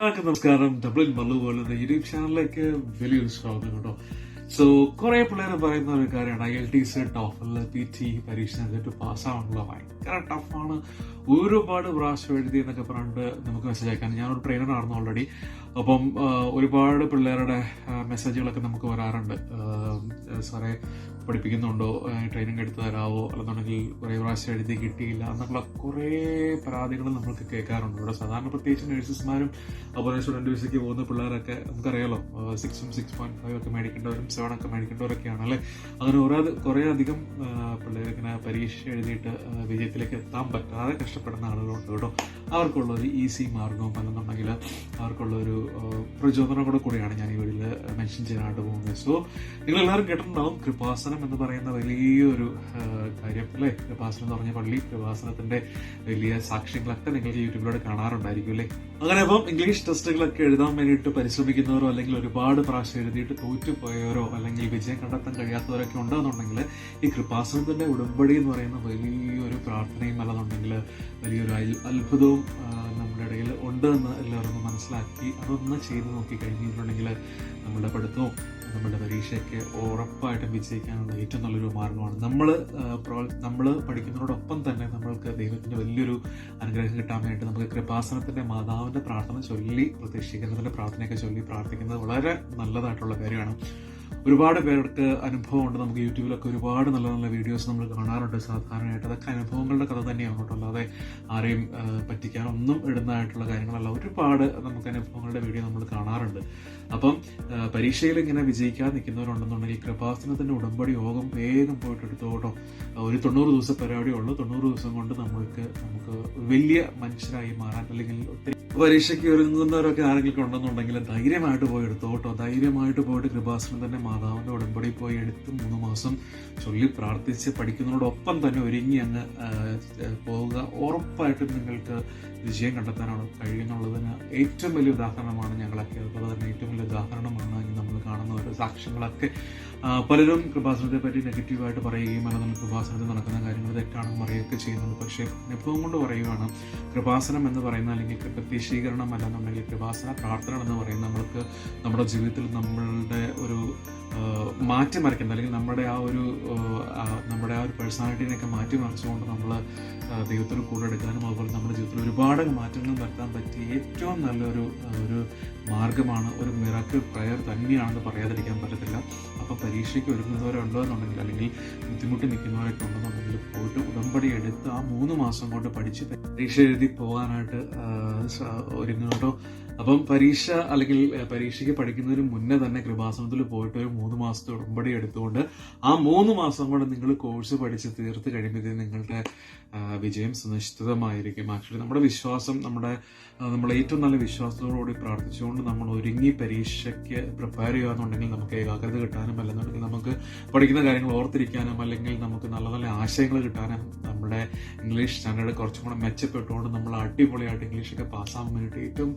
എല്ലാവർക്കും നമസ്കാരം. ഡബിൾ മല്ലു പോലുള്ള യൂട്യൂബ് ചാനലിലേക്ക് വലിയൊരു സ്വാഗതം കേട്ടോ. സോ കുറെ പിള്ളേർ പറയുന്ന ഒരു കാര്യമാണ്. I L T C TOEFL P T പരീക്ഷ എന്നിട്ട് പാസ്സാവാനുള്ള ഭയങ്കര ടഫാണ് ഒരുപാട് പ്രാവശ്യം എഴുതി എന്നൊക്കെ പറഞ്ഞിട്ട് നമുക്ക് മെസ്സേജ് അയക്കാൻ ഞാനൊരു ട്രെയിനർ ആയിരുന്നു ഓൾറെഡി അപ്പം ഒരുപാട് പിള്ളേരുടെ മെസ്സേജുകളൊക്കെ നമുക്ക് വരാറുണ്ട്. സാറേ പഠിപ്പിക്കുന്നുണ്ടോ? ട്രെയിനിങ് എടുത്തു തരാവോ? അല്ലെന്നുണ്ടെങ്കിൽ കുറേ പ്രാവശ്യം എഴുതി കിട്ടിയില്ല എന്നുള്ള കുറേ പരാതികൾ നമുക്ക് കേൾക്കാറുണ്ട്. ഇവിടെ സാധാരണ പ്രത്യേകിച്ച് നഴ്സസ്മാരും അതുപോലെ സ്റ്റുഡന്റ് വിസയ്ക്ക് പോകുന്ന പിള്ളേരൊക്കെ നമുക്കറിയാലോ. സിക്സും സിക്സ് പോയിന്റ് ഫൈവ് ഒക്കെ മേടിക്കേണ്ടവരും സെവൻ ഒക്കെ മേടിക്കേണ്ടവരൊക്കെയാണ് അല്ലേ? അങ്ങനെ ഓരോ കുറേ അധികം പിള്ളേരിങ്ങനെ പരീക്ഷ എഴുതിയിട്ട് വിജയത്തിലേക്ക് എത്താൻ പറ്റാതെ കഷ്ടപ്പെടുന്ന ആളുകളുണ്ട് കേട്ടോ. അവർക്കുള്ള ഒരു ഈസി മാർഗവും അല്ലെന്നുണ്ടെങ്കിൽ അവർക്കുള്ള ഒരു പ്രചോദനം കൂടെ കൂടിയാണ് ഞാൻ ഈ വീഡിയോയിൽ മെൻഷൻ ചെയ്യാനായിട്ട് പോകുന്നത്. സോ നിങ്ങൾ എല്ലാവരും കേട്ടിട്ടുണ്ടാവും കൃപാസനം എന്ന് പറയുന്ന വലിയൊരു കാര്യം അല്ലേ? കൃപാസനം എന്ന് പറഞ്ഞ പള്ളി കൃപാസനത്തിന്റെ വലിയ സാക്ഷ്യങ്ങളൊക്കെ നിങ്ങൾക്ക് യൂട്യൂബിലൂടെ കാണാറുണ്ടായിരിക്കും അല്ലേ? അങ്ങനെ അപ്പം ഇംഗ്ലീഷ് ടെസ്റ്റുകളൊക്കെ എഴുതാൻ വേണ്ടിയിട്ട് പരിശ്രമിക്കുന്നവരോ അല്ലെങ്കിൽ ഒരുപാട് പ്രാവശ്യം എഴുതിയിട്ട് തോറ്റുപോയവരോ അല്ലെങ്കിൽ വിജയം കണ്ടെത്താൻ കഴിയാത്തവരൊക്കെ ഉണ്ടെന്നുണ്ടെങ്കിൽ ഈ കൃപാസനത്തിന്റെ ഉടമ്പടി എന്ന് പറയുന്ന വലിയൊരു പ്രാർത്ഥനയും അല്ലെന്നുണ്ടെങ്കിൽ വലിയൊരു അത്ഭുതവും ഇടയിൽ ഉണ്ട് എന്ന് എല്ലാവരും ഒന്ന് മനസ്സിലാക്കി അതൊന്ന് ചെയ്ത് നോക്കി കഴിഞ്ഞിട്ടുണ്ടെങ്കിൽ നമ്മുടെ പഠിത്തവും നമ്മുടെ പരീക്ഷയ്ക്ക് ഉറപ്പായിട്ടും വിജയിക്കാനുള്ള ഏറ്റവും നല്ലൊരു മാർഗമാണ് നമ്മൾ നമ്മൾ പഠിക്കുന്നതോടൊപ്പം തന്നെ നമ്മൾക്ക് ദൈവത്തിന്റെ വലിയൊരു അനുഗ്രഹം കിട്ടാൻ വേണ്ടി നമുക്ക് കൃപാസനത്തിന്റെ മാതാവിന്റെ പ്രാർത്ഥന ചൊല്ലി പ്രതീക്ഷിക്കുന്നതിന്റെ പ്രാർത്ഥനയൊക്കെ ചൊല്ലി പ്രാർത്ഥിക്കുന്നത് വളരെ നല്ലതായിട്ടുള്ള കാര്യമാണ്. ഒരുപാട് പേർക്ക് അനുഭവമുണ്ട്. നമുക്ക് യൂട്യൂബിലൊക്കെ ഒരുപാട് നല്ല നല്ല വീഡിയോസ് നമ്മൾ കാണാറുണ്ട്. സാധാരണയായിട്ട് അതൊക്കെ അനുഭവങ്ങളുടെ കഥ തന്നെയാണ് കേട്ടോ. അല്ലാതെ ആരെയും പറ്റിക്കാനൊന്നും ഇടുന്നതായിട്ടുള്ള കാര്യങ്ങളല്ല. ഒരുപാട് നമുക്ക് അനുഭവങ്ങളുടെ വീഡിയോ നമ്മൾ കാണാറുണ്ട്. അപ്പം പരീക്ഷയിൽ ഇങ്ങനെ വിജയിക്കാൻ നിൽക്കുന്നവരുണ്ടെന്നുണ്ടെങ്കിൽ കൃപാസനത്തിന്റെ ഉടമ്പടി യോഗം വേഗം പോയിട്ട് എടുത്തോട്ടോ ഒരു തൊണ്ണൂറ് ദിവസം പരിപാടി ഉള്ളൂ. തൊണ്ണൂറ് ദിവസം കൊണ്ട് നമ്മൾക്ക് നമുക്ക് വലിയ മനുഷ്യരായി മാറാൻ അല്ലെങ്കിൽ ഒത്തിരി പരീക്ഷയ്ക്ക് ഒരുങ്ങുന്നവരൊക്കെ ആരെങ്കിലും ഉണ്ടെന്നുണ്ടെങ്കിൽ ധൈര്യമായിട്ട് പോയി എടുത്തോട്ടോ. ധൈര്യമായിട്ട് പോയിട്ട് കൃപാസനത്തിന്റെ മാതാവിന്റെ ഉടമ്പടി പോയി എടുത്ത് മൂന്ന് മാസം ചൊല്ലി പ്രാർത്ഥിച്ച് പഠിക്കുന്നതോടൊപ്പം തന്നെ ഒരുങ്ങി അങ്ങ് പോവുക. ഉറപ്പായിട്ടും നിങ്ങൾക്ക് വിജയം കണ്ടെത്താനാണ് കഴിയുന്നുള്ളതിന് ഏറ്റവും വലിയ ഉദാഹരണമാണ് ഞങ്ങളൊക്കെ. അതുപോലെ തന്നെ ഏറ്റവും വലിയ ഉദാഹരണമാണ് നമ്മൾ കാണുന്ന ഓരോ സാക്ഷ്യങ്ങളൊക്കെ. പലരും കൃപാസനത്തെ പറ്റി നെഗറ്റീവായിട്ട് പറയുകയും അല്ലെങ്കിൽ കൃപാസനത്തിൽ നടക്കുന്ന കാര്യങ്ങൾ തെറ്റാണെന്ന് പറയുകയൊക്കെ ചെയ്യുന്നുണ്ട്. പക്ഷേ എപ്പോഴും കൊണ്ട് പറയുകയാണ് കൃപാസനം എന്ന് പറയുന്ന അല്ലെങ്കിൽ പ്രത്യക്ഷീകരണം അല്ലെന്നുണ്ടെങ്കിൽ കൃപാസന പ്രാർത്ഥന എന്ന് പറയുന്നത്. നമ്മൾക്ക് നമ്മുടെ ജീവിതത്തിൽ നമ്മളുടെ ഒരു മാറ്റി മാറ്റിമറിക്കുന്നത് അല്ലെങ്കിൽ നമ്മുടെ ആ ഒരു നമ്മുടെ ആ ഒരു പേഴ്സണാലിറ്റിനെയൊക്കെ മാറ്റിമറിച്ചുകൊണ്ട് നമ്മൾ ദൈവത്തിൽ കൂടെ എടുക്കാനും അതുപോലെ നമ്മുടെ ജീവിതത്തിൽ ഒരുപാട് മാറ്റങ്ങൾ വരുത്താൻ പറ്റിയ ഏറ്റവും നല്ലൊരു ഒരു മാർഗമാണ് ഒരു മിറാക്കിൾ പ്രയർ തന്നെയാണെന്ന് പറയാതിരിക്കാൻ പറ്റത്തില്ല. അപ്പോൾ പരീക്ഷയ്ക്ക് ഒരുങ്ങുന്നവരുണ്ടോന്നുണ്ടെങ്കിൽ അല്ലെങ്കിൽ ബുദ്ധിമുട്ടി നിൽക്കുന്നവരൊക്കെ പോയിട്ട് ഉടമ്പടി എടുത്ത് ആ മൂന്ന് മാസം കൊണ്ട് പഠിച്ച് പരീക്ഷ എഴുതി പോകാനായിട്ട് ഒരുങ്ങുന്നുണ്ടോ അപ്പം പരീക്ഷ അല്ലെങ്കിൽ പരീക്ഷയ്ക്ക് പഠിക്കുന്നതിന് മുന്നേ തന്നെ കൃപാസനത്തിൽ പോയിട്ട് ഒരു മൂന്ന് മാസത്തെ ഉടമ്പടി എടുത്തുകൊണ്ട് ആ മൂന്ന് മാസം കൊണ്ട് നിങ്ങൾ കോഴ്സ് പഠിച്ച് തീർത്ത് കഴിയുമ്പോഴത്തേക്കും നിങ്ങളുടെ വിജയം സുനിശ്ചിതമായിരിക്കും. ആക്ച്വലി നമ്മുടെ വിശ്വാസം നമ്മുടെ നമ്മൾ ഏറ്റവും നല്ല വിശ്വാസത്തോടുകൂടി പ്രാർത്ഥിച്ചുകൊണ്ട് നമ്മൾ ഒരുങ്ങി പരീക്ഷയ്ക്ക് പ്രിപ്പയർ ചെയ്യുകയെന്നുണ്ടെങ്കിൽ നമുക്ക് ഏകാഗ്രത കിട്ടാനും അല്ലെന്നുണ്ടെങ്കിൽ നമുക്ക് പഠിക്കുന്ന കാര്യങ്ങൾ ഓർത്തിരിക്കാനും അല്ലെങ്കിൽ നമുക്ക് നല്ല നല്ല ആശയങ്ങൾ കിട്ടാനും നമ്മുടെ ഇംഗ്ലീഷ് സ്റ്റാൻഡേർഡ് കുറച്ചും കൂടെ മെച്ചപ്പെട്ടുകൊണ്ട് നമ്മൾ അടിപൊളിയായിട്ട് ഇംഗ്ലീഷൊക്കെ പാസ്സാകാൻ വേണ്ടിയിട്ട് ഏറ്റവും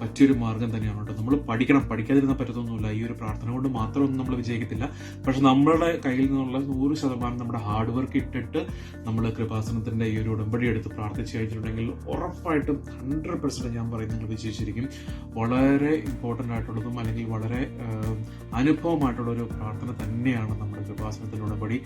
പറ്റിയൊരു മാർഗം തന്നെയാണ് കേട്ടോ. നമ്മൾ പഠിക്കണം. പഠിക്കാതിരുന്നാൽ പറ്റത്തൊന്നുമില്ല. ഈ ഒരു പ്രാർത്ഥന കൊണ്ട് മാത്രമൊന്നും നമ്മൾ വിജയിക്കത്തില്ല. പക്ഷെ നമ്മളുടെ കയ്യിൽ നിന്നുള്ള നൂറ് ശതമാനം നമ്മുടെ ഹാർഡ് വർക്ക് ഇട്ടിട്ട് നമ്മൾ കൃപാസനത്തിന്റെ ഈ ഒരു ഉടമ്പടി എടുത്ത് പ്രാർത്ഥിച്ചു കഴിഞ്ഞിട്ടുണ്ടെങ്കിൽ ഉറപ്പായിട്ടും ഹൺഡ്രഡ് പെർസെന്റ് ഞാൻ പറയുന്നത് വിജയിച്ചിരിക്കും. വളരെ ഇമ്പോർട്ടന്റ് ആയിട്ടുള്ളതും അല്ലെങ്കിൽ വളരെ അനുഭവമായിട്ടുള്ള ഒരു പ്രാർത്ഥന തന്നെയാണ് നമ്മുടെ കൃപാസനത്തിന്റെ ഉടമ്പടി.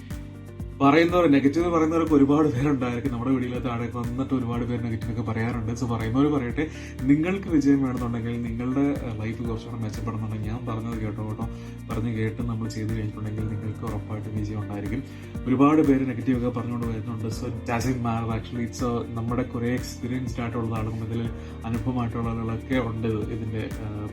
പറയുന്നവർ നെഗറ്റീവ് പറയുന്നവരൊക്കെ ഒരുപാട് പേരുണ്ടായിരിക്കും നമ്മുടെ വീഡിയോയിൽ താഴെ വന്നിട്ട് ഒരുപാട് പേര് നെഗറ്റീവൊക്കെ പറയാറുണ്ട്. സോ പറയുന്നവർ പറയട്ടെ നിങ്ങൾക്ക് വിജയം വേണമെന്നുണ്ടെങ്കിൽ നിങ്ങളുടെ ലൈഫ് കുറച്ചുകൂടെ മെച്ചപ്പെടണമെന്നുണ്ടെങ്കിൽ ഞാൻ പറഞ്ഞത് കേട്ടോ കേട്ടോ. പറഞ്ഞ് കേട്ട് നമ്മൾ ചെയ്ത് കഴിഞ്ഞിട്ടുണ്ടെങ്കിൽ നിങ്ങൾക്ക് ഉറപ്പായിട്ട് വിജയം ഉണ്ടായിരിക്കും. ഒരുപാട് പേര് നെഗറ്റീവൊക്കെ പറഞ്ഞുകൊണ്ട് വരുന്നുണ്ട്. സോ ഡാസിൻ മാർ ആക്ച്വലി ഇറ്റ്സ് നമ്മുടെ കുറേ എക്സ്പീരിയൻസ്ഡ് ആയിട്ടുള്ള ആളുകളും ഇതിൽ അനുഭവമായിട്ടുള്ള ആളുകളൊക്കെ ഉണ്ട് ഇതിന്റെ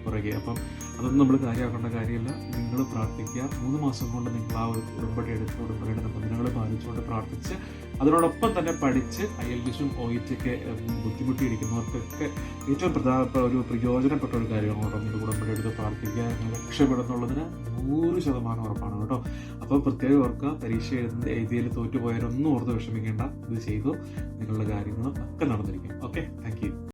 പുറകെ. അപ്പം അതൊന്നും നമ്മൾ കാര്യമാക്കേണ്ട കാര്യമില്ല. നിങ്ങൾ പ്രാർത്ഥിക്കുക. മൂന്ന് മാസം കൊണ്ട് നിങ്ങൾ ആ ഒരു ഉടമ്പടി എടുത്ത് ഉടമ്പടിയുടെ നിബന്ധനകൾ പാലിച്ചുകൊണ്ട് പ്രാർത്ഥിച്ച് അതിനോടൊപ്പം തന്നെ പഠിച്ച് ഐ എൽ ടിസും ഒ ഒക്കെ ബുദ്ധിമുട്ടിയിരിക്കുന്നവർക്കൊക്കെ ഏറ്റവും പ്രധാനപ്പെട്ട ഒരു പ്രയോജനപ്പെട്ട ഒരു കാര്യമാണ് കേട്ടോ നിങ്ങൾ ഉടമ്പടി എടുത്ത് പ്രാർത്ഥിക്കുക രക്ഷപ്പെടുന്നുള്ളതിന് നൂറ് ശതമാനം ഉറപ്പാണ് കേട്ടോ. അപ്പോൾ പ്രത്യേകം ഓർക്കുക പരീക്ഷ എഴുതുന്ന എഴുതിയിൽ തോറ്റുപോയാലൊന്നും ഓർത്ത് വിഷമിക്കേണ്ട. ഇത് ചെയ്തു നിങ്ങളുടെ കാര്യങ്ങളും ഒക്കെ നടന്നിരിക്കും. ഓക്കെ? താങ്ക്